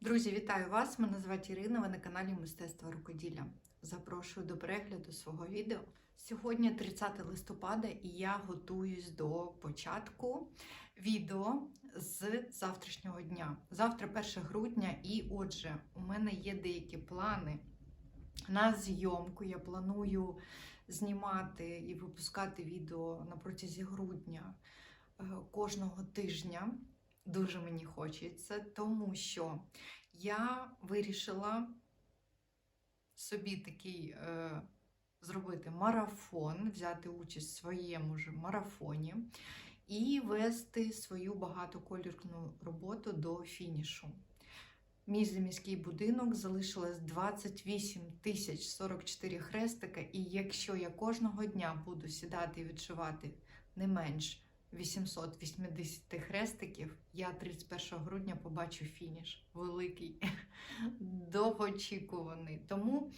Друзі, вітаю вас! Мене звати Ірина. Ви на каналі Мистецтва рукоділля. Запрошую до перегляду свого відео. Сьогодні 30 листопада, і я готуюсь до початку відео з завтрашнього дня. Завтра 1 грудня, і отже, у мене є деякі плани на зйомку. Я планую знімати і випускати відео на протязі грудня е, кожного тижня. Дуже мені хочеться, тому що я вирішила собі такий е, зробити марафон, взяти участь в своєму ж марафоні і вести свою багатоколірну роботу до фінішу. Мій заміський будинок залишилось 28 тисяч 44 хрестика, і якщо я кожного дня буду сідати і відшивати не менш 880 хрестиків, я 31 грудня побачу фініш великий, довгоочікуваний. Тому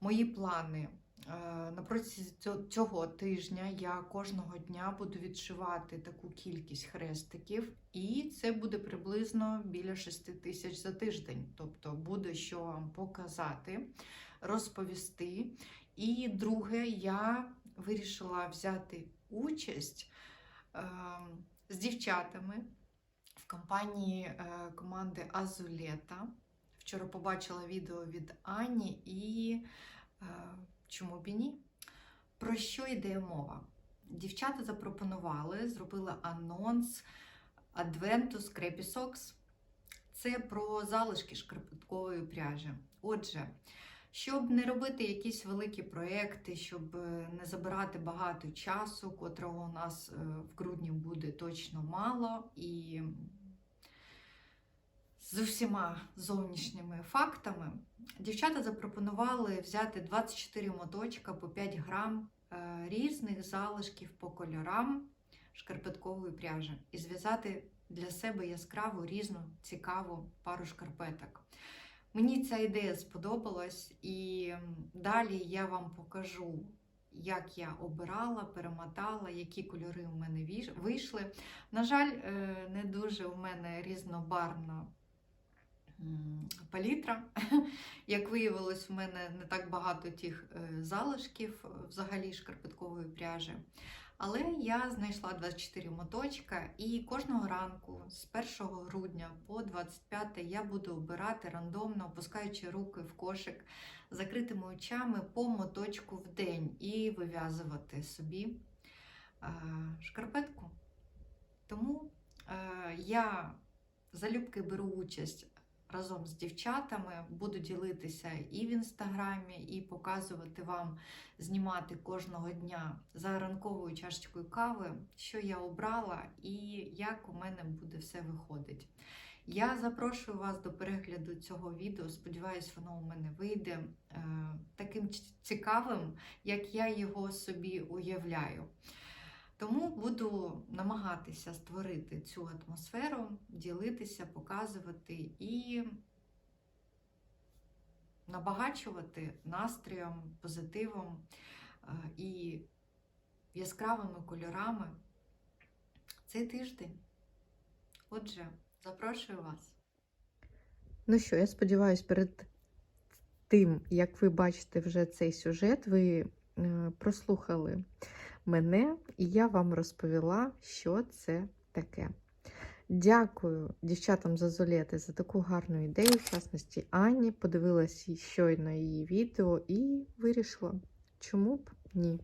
мої плани е, на протязі цього- тижня я кожного дня буду відшивати таку кількість хрестиків, і це буде приблизно біля 6 тисяч за тиждень. Тобто буде що вам показати, розповісти. І друге, я вирішила взяти участь з дівчатами в компанії е, команди Азулета. Вчора побачила відео від Ані і е, чому б і ні? Про що йде мова? Дівчата запропонували, зробили анонс Адвенту Scrappy Socks. Це про залишки шкарпеткової пряжі. Отже, щоб не робити якісь великі проекти, щоб е, не забирати багато часу, котрого у нас е, в грудні буде точно мало, і з усіма зовнішніми фактами, дівчата запропонували взяти 24 моточка по 5 грам е, різних залишків по кольорам шкарпеткової пряжі і зв'язати для себе яскраву, різну, цікаву пару шкарпеток. Мені ця ідея сподобалась, і далі я вам покажу, як я обирала, перемотала, які кольори у мене вийшли. На жаль, е, не дуже у мене різнобарвна палітра. Як виявилось, в мене не так багато тих е, залишків е, взагалі шкарпеткової пряжі. Але я знайшла 24 моточка, і кожного ранку з 1 грудня по 25 я буду обирати рандомно, опускаючи руки в кошик закритими очами по моточку в день і вив'язувати собі е, шкарпетку. Тому е, я залюбки беру участь разом з дівчатами, буду ділитися і в інстаграмі, і показувати вам, знімати кожного дня за ранковою чашечкою кави, що я обрала і як у мене буде все виходить. Я запрошую вас до перегляду цього відео. Сподіваюсь, воно у мене вийде е, таким цікавим, як я його собі уявляю. Тому буду намагатися створити цю атмосферу, ділитися, показувати і набагачувати настроєм, позитивом е, і яскравими кольорами цей тиждень. Отже, запрошую вас. Ну що, я сподіваюся, перед тим, як ви бачите вже цей сюжет, ви прослухали мене, і я вам розповіла, що це таке. Дякую дівчатам з Азолети за таку гарну ідею, в частності Ані. Подивилась їй щойно її відео і вирішила, чому б ні.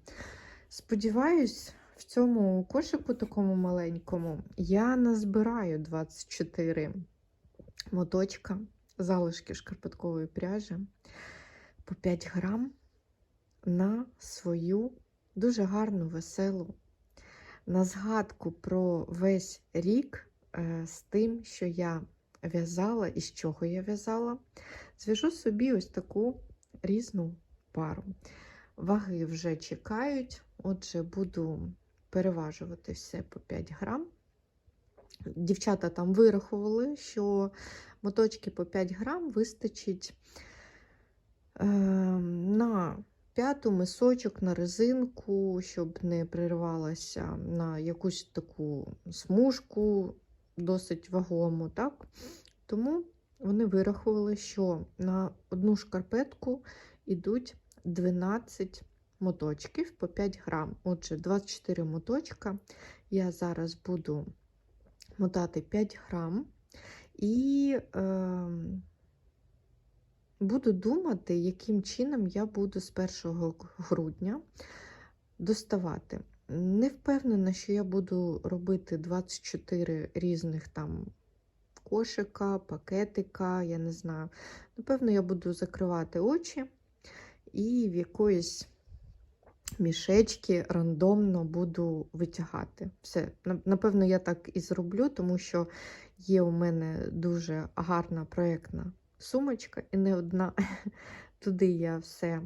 Сподіваюсь, в цьому кошику такому маленькому я назбираю 24 моточка залишки шкарпеткової пряжі по 5 грам на свою дуже гарну, веселу, на згадку про весь рік е, з тим, що я в'язала і з чого я в'язала, зв'яжу собі ось таку різну пару. Ваги вже чекають, отже, буду переважувати все по 5 грам. Дівчата там вирахували, що моточки по 5 грам вистачить е, на п'яту мисочок на резинку, щоб не приривалася на якусь таку смужку досить вагому. Так? Тому вони вирахували, що на одну шкарпетку йдуть 12 моточків по 5 грам. Отже, 24 моточка. Я зараз буду мотати 5 грам і е, буду думати, яким чином я буду з 1 грудня доставати. Не впевнена, що я буду робити 24 різних там кошика, пакетика, я не знаю. Напевно, я буду закривати очі і в якоїсь мішечки рандомно буду витягати. Все, напевно, я так і зроблю, тому що є у мене дуже гарна проєктна сумочка, і не одна. Туди я все.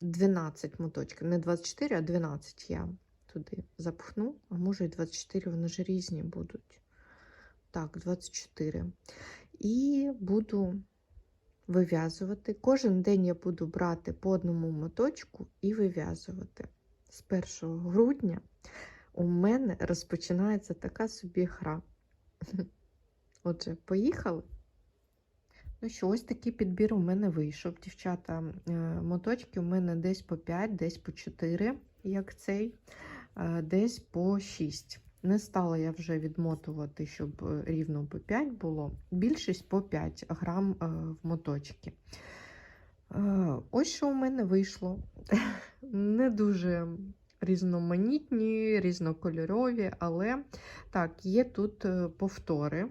12 моточків, не 24, а 12 я туди запхну, а може і 24, вони ж різні будуть. Так, 24. І буду вив'язувати. Кожен день я буду брати по одному моточку і вив'язувати. З 1 грудня у мене розпочинається така собі гра. Отже, поїхали. Ну що, ось такий підбір у мене вийшов. Дівчата, е, моточки у мене десь по 5, десь по 4, як цей, е, десь по 6. Не стала я вже відмотувати, щоб е, рівно по 5 було. Більшість по 5 грам в моточки. Ось що у мене вийшло. Не дуже різноманітні, різнокольорові, але так, є тут повтори.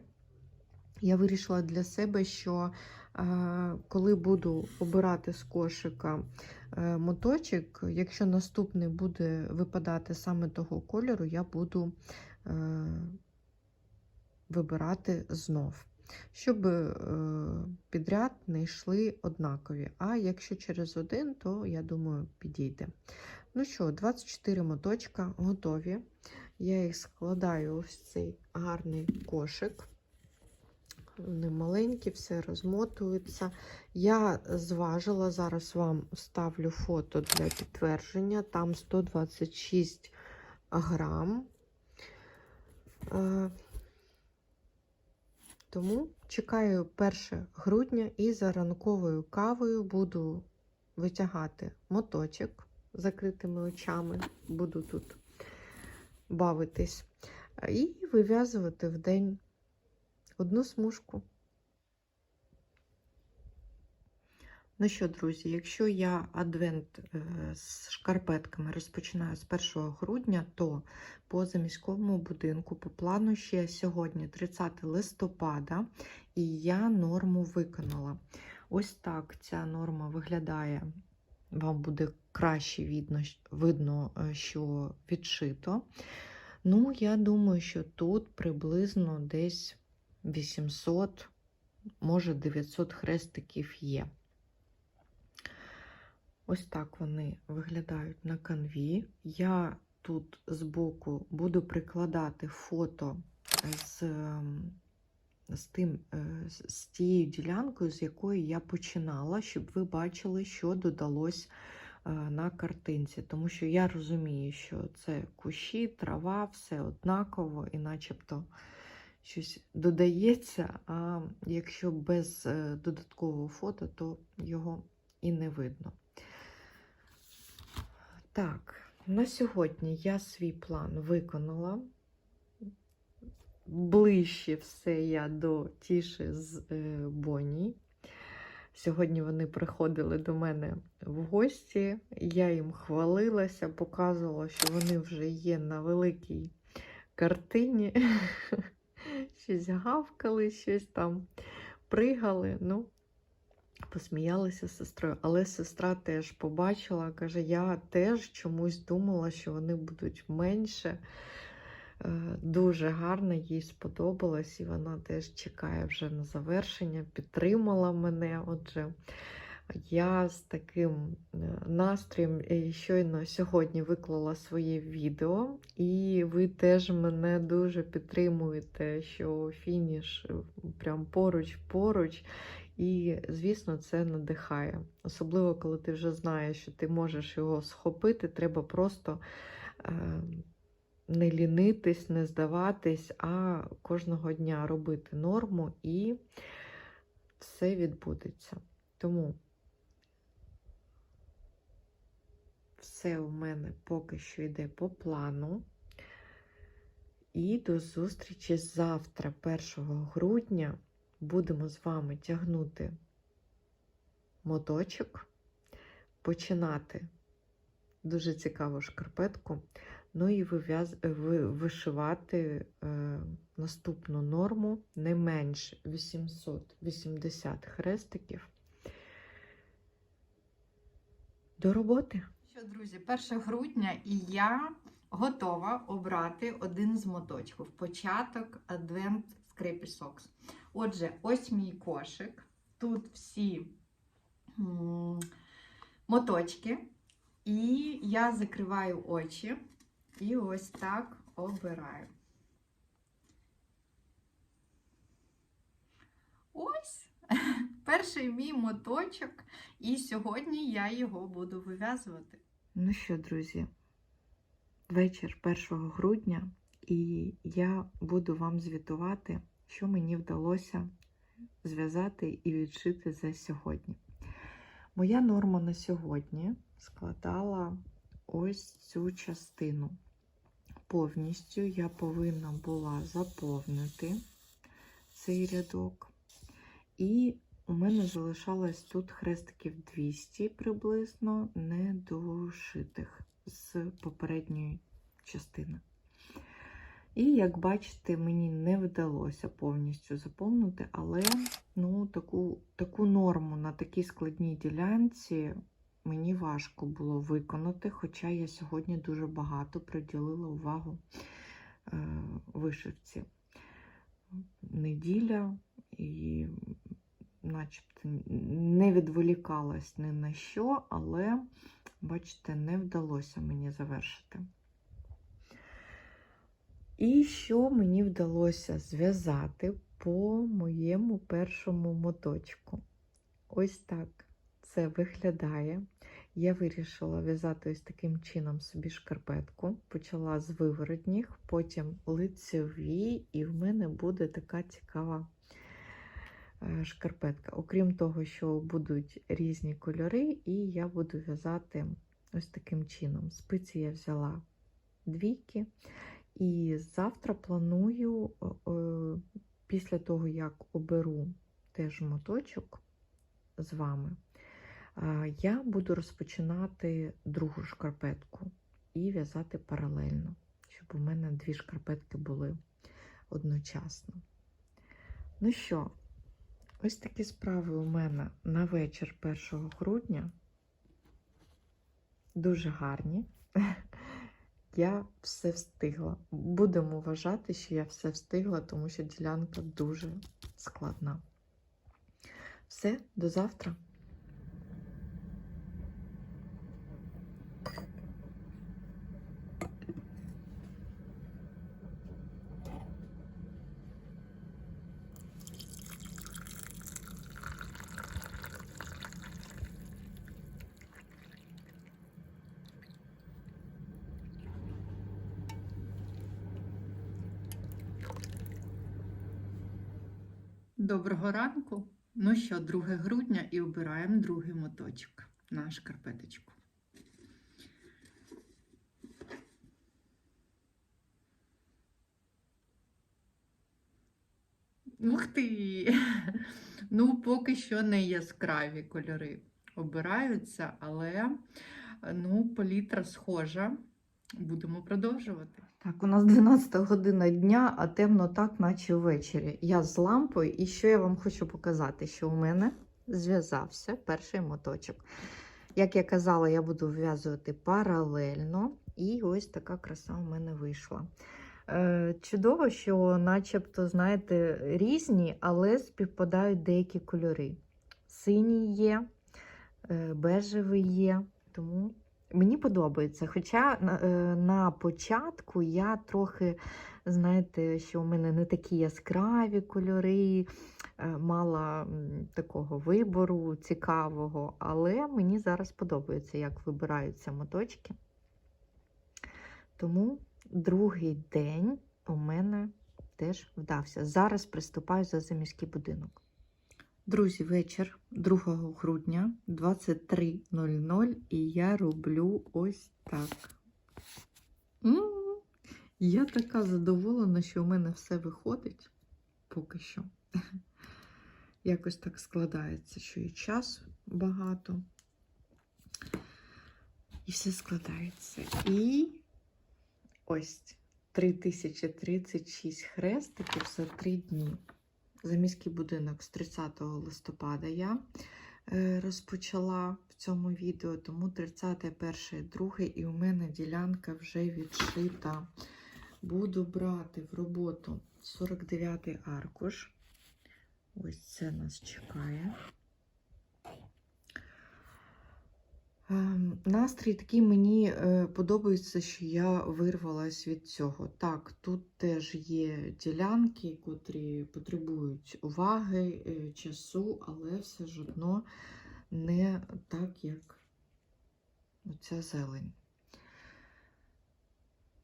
Я вирішила для себе, що е, коли буду обирати з кошика е, моточок, якщо наступний буде випадати саме того кольору, я буду е, вибирати знов, щоб підряд не йшли однакові. А якщо через один, то я думаю, підійде. Ну що, 24 моточка готові. Я їх складаю в цей гарний кошик. Вони маленькі, все розмотується. Я зважила, зараз вам ставлю фото для підтвердження. Там 126 грам. Е, Тому чекаю 1 грудня і за ранковою кавою буду витягати моточок закритими очами. Буду тут бавитись. І вив'язувати в день одну смужку. Ну що, друзі, якщо я адвент е, з шкарпетками розпочинаю з 1 грудня, то по заміськовому будинку по плану ще сьогодні 30 листопада, і я норму виконала. Ось так ця норма виглядає. Вам буде краще видно, видно е, що відшито. Ну, я думаю, що тут приблизно десь 800, може 900 хрестиків є. Ось так вони виглядають на канві. Я тут збоку буду прикладати фото з, ем, з, тим, е, з тією ділянкою, з якої я починала, щоб ви бачили, що додалось е, на картинці. Тому що я розумію, що це кущі, трава, все однаково і начебто щось додається, а якщо без е, додаткового фото, то його і не видно. Так, на сьогодні я свій план виконала. Ближче все я до Тіші з е, Боні. Сьогодні вони приходили до мене в гості. Я їм хвалилася, показувала, що вони вже є на великій картині. Щось гавкали, щось там пригали. Ну, посміялися з сестрою. Але сестра теж побачила, каже, я теж чомусь думала, що вони будуть менше. Е, Дуже гарно, їй сподобалось, і вона теж чекає вже на завершення, підтримала мене. Отже, я з таким е, настроєм е, щойно сьогодні виклала своє відео, і ви теж мене дуже підтримуєте, що фініш е, прям поруч-поруч. І, звісно, це надихає. Особливо, коли ти вже знаєш, що ти можеш його схопити, треба просто не лінитись, не здаватись, а кожного дня робити норму і все відбудеться. Тому все у мене поки що йде по плану. І до зустрічі завтра, 1 грудня, будемо з вами тягнути моточок, починати дуже цікаву шкарпетку, ну і вишивати е, наступну норму не менш 880 хрестиків. До роботи! Друзі, 1 грудня і я готова обрати один з моточків. Початок Advent Scrappy Socks. Отже, ось мій кошик. Тут всі моточки. І я закриваю очі і ось так обираю. Ось перший мій моточок, і сьогодні я його буду вив'язувати. Ну що, друзі, вечір 1 грудня, і я буду вам звітувати, що мені вдалося зв'язати і відшити за сьогодні. Моя норма на сьогодні складала ось цю частину. Повністю я повинна була заповнити цей рядок. І у мене залишалось тут хрестиків 200 приблизно недошитих з попередньої частини. І, як бачите, мені не вдалося повністю заповнити, але ну, таку, таку норму на такій складній ділянці мені важко було виконати, хоча я сьогодні дуже багато приділила увагу е, вишивці. Неділя і начебто не відволікалась ні на що, але, бачите, не вдалося мені завершити. І що мені вдалося зв'язати по моєму першому моточку? Ось так це виглядає. Я вирішила в'язати ось таким чином собі шкарпетку. Почала з виворотніх, потім лицеві, і в мене буде така цікава шкарпетка. Окрім того, що будуть різні кольори, і я буду в'язати ось таким чином. Спиці я взяла двійки. І завтра планую, е, е, після того, як оберу теж моточок з вами, е, я буду розпочинати другу шкарпетку і в'язати паралельно, щоб у мене дві шкарпетки були одночасно. Ну що, ось такі справи у мене на вечір 1 грудня. Дуже гарні. Я все встигла. Будемо вважати, що я все встигла, тому що ділянка дуже складна. Все, до завтра. Доброго ранку. Ну що, 2 грудня і обираємо другий моточок на шкарпеточку. Ух ти! Ну, поки що не яскраві кольори обираються, але ну, палітра схожа. Будемо продовжувати. Так, у нас 12 година дня, а темно так, наче ввечері. Я з лампою, і що я вам хочу показати, що у мене зв'язався перший моточок. Як я казала, я буду вв'язувати паралельно, і ось така краса у мене вийшла. Е, чудово, що, начебто, знаєте, різні, але співпадають деякі кольори. Синій є, е, бежевий є, тому Мені подобається. Хоча на, е, на початку я трохи, знаєте, що у мене не такі яскраві кольори, е, мала такого вибору цікавого, але мені зараз подобається, як вибираються моточки. Тому другий день у мене теж вдався. Зараз приступаю за заміський будинок. Друзі, вечір 2 грудня 23.00 і я роблю ось так. Я така задоволена, що у мене все виходить поки що. Якось так складається, що і час багато. І все складається. І ось 3036 хрестиків за 3 дні. Заміський будинок з 30 листопада я е, розпочала в цьому відео, тому 30, 1, 2 і у мене ділянка вже відшита. Буду брати в роботу 49 аркуш. Ось це нас чекає. Настрій такий мені е, подобається, що я вирвалась від цього. Так, тут теж є ділянки, котрі потребують уваги, е, часу, але все ж одно не так, як оця зелень.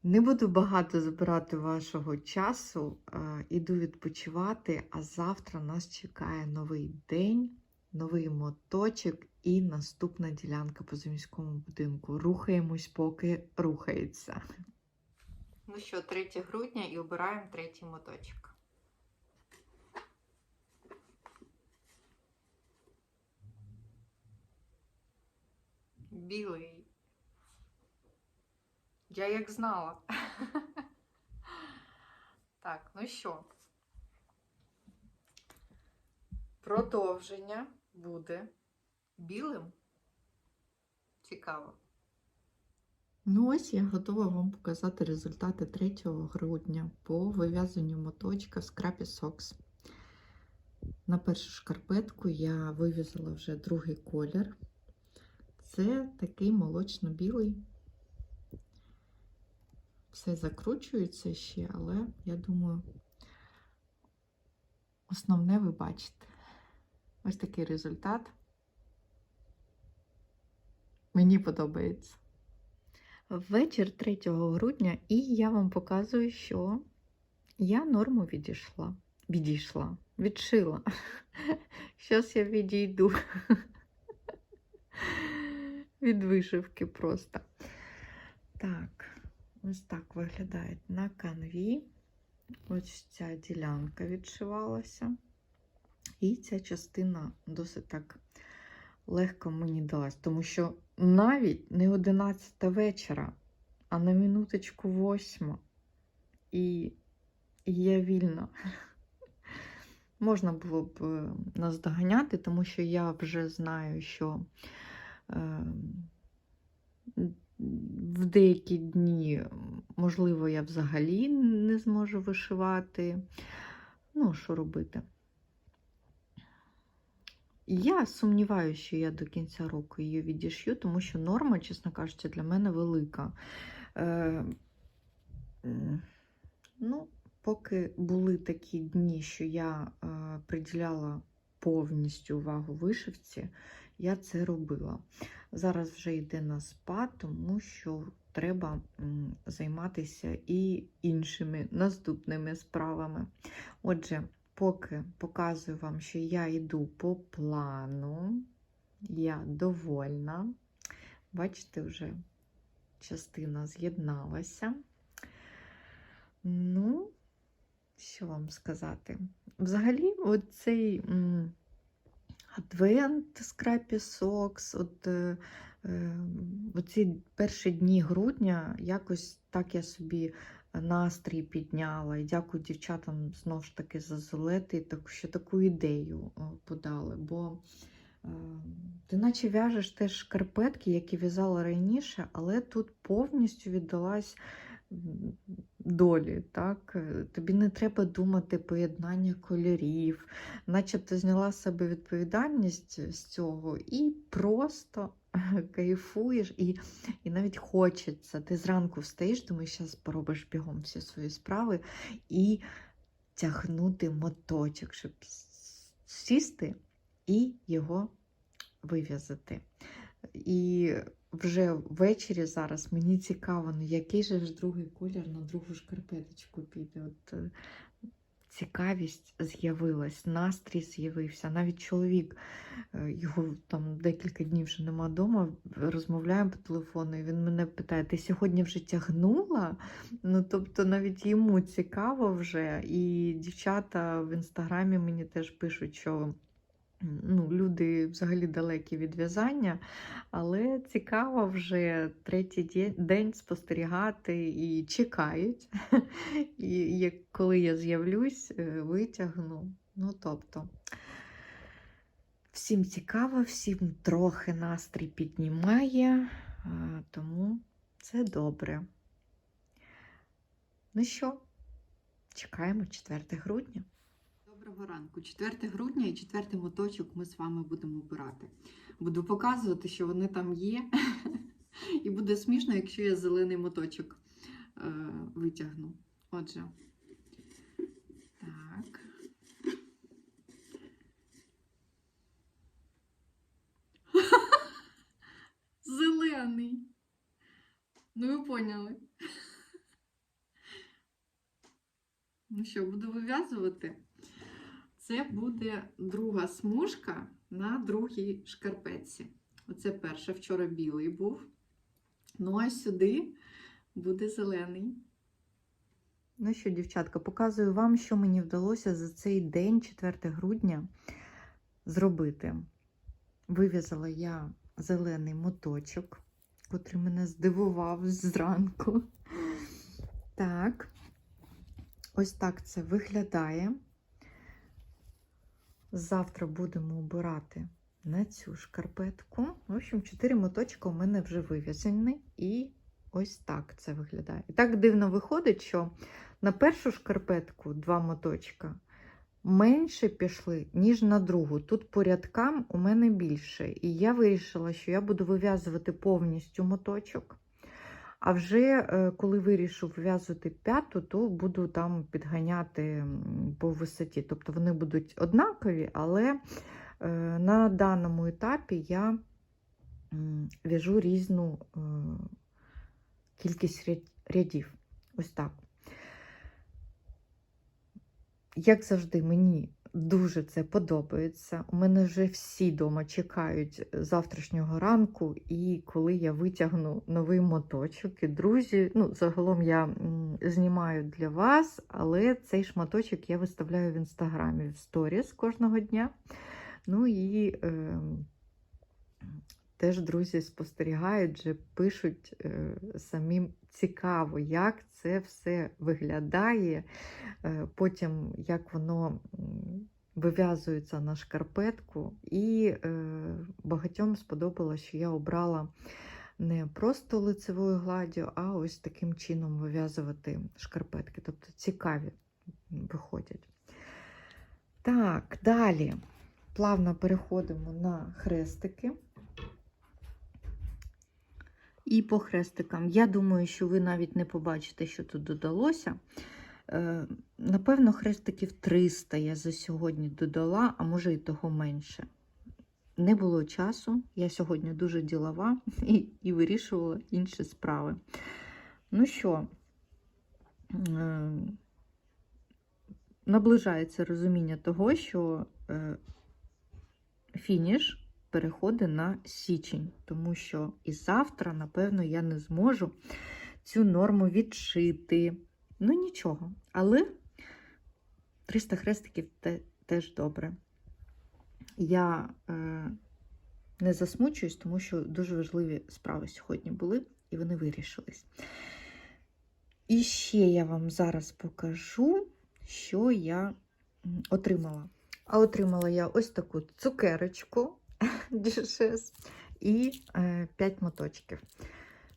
Не буду багато забирати вашого часу, е, іду відпочивати, а завтра нас чекає новий день, новий моточок і наступна ділянка по заміському будинку. Рухаємось, поки рухається. Ну що, 3 грудня і обираємо третій моточок. Білий. Я як знала. Так, ну що? Продовження буде білим. Цікаво. Ну, ось я готова вам показати результати 3 грудня по вив'язанню моточка в скрапі Socks. На першу шкарпетку я вив'язала вже другий колір. Це такий молочно-білий. Все закручується ще, але я думаю, основне ви бачите. Ось такий результат. Мені подобається. Вечір 3 грудня, і я вам показую, що я норму відійшла. Відійшла, відшила. Щас я відійду від вишивки просто. Так, ось так виглядає на канві. Ось ця ділянка відшивалася. І ця частина досить так легко мені далась, тому що навіть не 11 вечора, а на минуточку 8. І, я вільна. Можна було б е, наздоганяти, тому що я вже знаю, що е, в деякі дні, можливо, я взагалі не зможу вишивати. Ну, що робити? Я сумніваюся, що я до кінця року її відішью, тому що норма, чесно кажучи, для мене велика. Е, ну, поки були такі дні, що я е, приділяла повністю увагу вишивці, я це робила. Зараз вже йде на спад, тому що треба м, займатися і іншими наступними справами. Отже, поки показую вам, що я йду по плану, я довольна. Бачите, вже частина з'єдналася. Ну, що вам сказати? Взагалі, оцей адвент скрапі Сокс, от, е, е, оці перші дні грудня, якось так я собі настрій підняла. І дякую дівчатам знову ж таки за золети, що таку ідею е, подали. Бо е, ти наче в'яжеш теж шкарпетки, які в'язала раніше, але тут повністю віддалась долі. Так? Е, Тобі не треба думати поєднання кольорів, начебто зняла себе відповідальність з цього і просто кайфуєш, і, і навіть хочеться. Ти зранку встаєш, думаєш, зараз поробиш бігом всі свої справи і тягнути моточок, щоб сісти і його вив'язати. І вже ввечері зараз мені цікаво, ну який же ж другий колір на другу шкарпеточку піде. От, е, цікавість з'явилась, настрій з'явився. Навіть чоловік, е, його там декілька днів вже нема вдома, розмовляємо по телефону, і він мене питає: ти сьогодні вже тягнула? Ну, тобто навіть йому цікаво вже. І дівчата в інстаграмі мені теж пишуть, що ну, люди взагалі далекі від в'язання, але цікаво вже третій день спостерігати і чекають. І коли я з'явлюсь, е, витягну. Ну, тобто, всім цікаво, всім трохи настрій піднімає, тому це добре. Ну що, чекаємо 4 грудня. Ранку. 4 грудня і четвертий моточок ми з вами будемо обирати. Буду показувати, що вони там є. І буде смішно, якщо я зелений моточок е, витягну. Отже. Так. Зелений. Ну, ви поняли. Ну що, буду вив'язувати. Це буде друга смужка на другій шкарпетці. Оце перша, вчора білий був. Ну а сюди буде зелений. Ну що, дівчатка, показую вам, що мені вдалося за цей день, 4 грудня, зробити. Вив'язала я зелений моточок, котрий мене здивував зранку. Так, ось так це виглядає. Завтра будемо обирати на цю шкарпетку. В общем, 4 моточка у мене вже вив'язані, і ось так це виглядає. І так дивно виходить, що на першу шкарпетку два моточка менше пішли, ніж на другу. Тут по рядкам у мене більше. І я вирішила, що я буду вив'язувати повністю моточок. А вже е, коли вирішу вив'язувати п'яту, то буду там підганяти по висоті. Тобто вони будуть однакові, але е, на даному етапі я в'яжу різну е, кількість рядів. Ось так. Як завжди, мені дуже це подобається. У мене вже всі вдома чекають завтрашнього ранку, і коли я витягну новий моточок. І друзі, ну, загалом я знімаю для вас, але цей шматочок я виставляю в інстаграмі в сторіс кожного дня. Ну і е, теж друзі спостерігають, вже пишуть е, самим цікаво, як це все виглядає. Е, потім як воно вив'язується на шкарпетку. І е, багатьом сподобалось, що я обрала не просто лицевою гладдю, а ось таким чином вив'язувати шкарпетки. Тобто цікаві виходять. Так, далі плавно переходимо на хрестики. І по хрестикам. Я думаю, що ви навіть не побачите, що тут додалося. Е, Напевно, хрестиків 300 я за сьогодні додала, а може і того менше. Не було часу. Я сьогодні дуже ділова і, і вирішувала інші справи. Ну що, е, наближається розуміння того, що е, фініш переходить на січень, тому що і завтра, напевно, я не зможу цю норму відшити. Ну, нічого. Але 300 хрестиків те, теж добре. Я е, не засмучуюсь, тому що дуже важливі справи сьогодні були, і вони вирішились. І ще я вам зараз покажу, що я отримала. А отримала я ось таку цукерочку дешес і е, 5 моточків.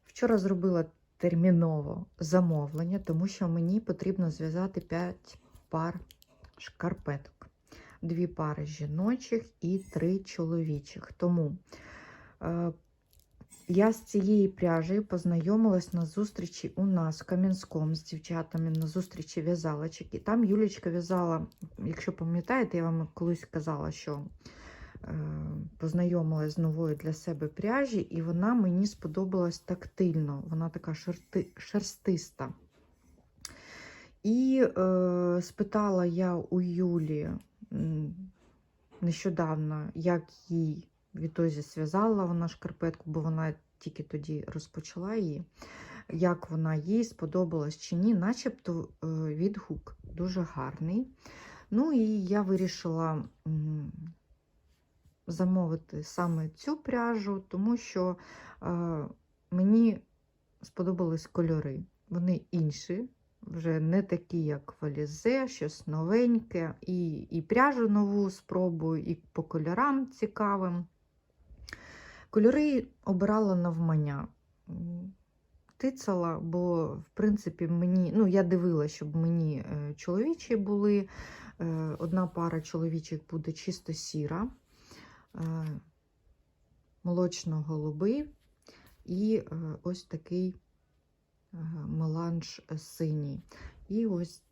Вчора зробила терміново замовлення, тому що мені потрібно зв'язати 5 пар шкарпеток. Дві пари жіночих і три чоловічих. Тому е, я з цієї пряжі познайомилась на зустрічі у нас в Кам'янському з дівчатами на зустрічі в'язалочок. І там Юлічка в'язала, якщо пам'ятаєте, я вам колись казала, що познайомилась з новою для себе пряжі, і вона мені сподобалась тактильно. Вона така шерти, шерстиста. І е, спитала я у Юлі нещодавно, як їй відтоді зв'язала вона шкарпетку, бо вона тільки тоді розпочала її, як вона їй сподобалась чи ні, начебто е, відгук дуже гарний. Ну і я вирішила замовити саме цю пряжу, тому що е, мені сподобались кольори. Вони інші, вже не такі, як валізе, щось новеньке. І, і пряжу нову спробую, і по кольорам цікавим. Кольори обирала навмання. Тицала, бо, в принципі, мені, ну, я дивилася, щоб мені е, чоловічі були. Е, Одна пара чоловічих буде чисто сіра, молочно-голубий і е, ось такий е, меланж синій. І ось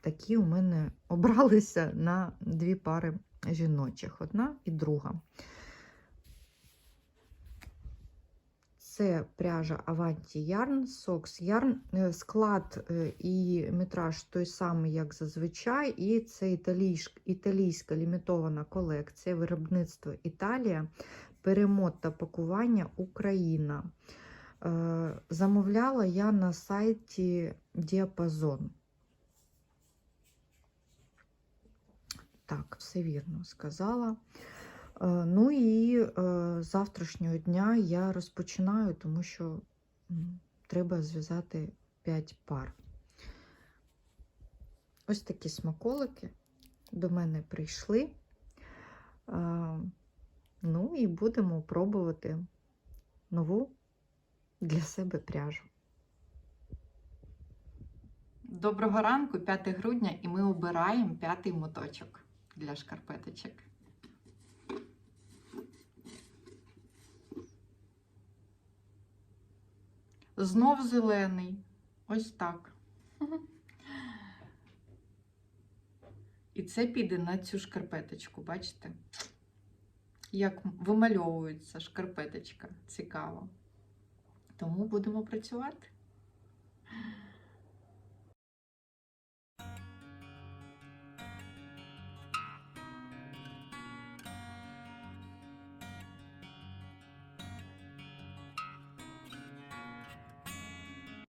такі у мене обралися на дві пари жіночих, одна і друга. Це пряжа Avanti Yarn, Sox Yarn. Е, Склад е, і метраж той самий, як зазвичай, і це італійська лімітована колекція, виробництво Італія, перемот та пакування Україна. Е, Замовляла я на сайті Діапазон. Так, все вірно сказала. Е, Ну і з завтрашнього дня я розпочинаю, тому що треба зв'язати 5 пар. Ось такі смаколики до мене прийшли. Е, Ну і будемо пробувати нову для себе пряжу. Доброго ранку, 5 грудня, і ми обираємо п'ятий моточок для шкарпеточок. Знов зелений. Ось так. І це піде на цю шкарпеточку, бачите? Як вимальовується шкарпеточка. Цікаво. Тому будемо працювати.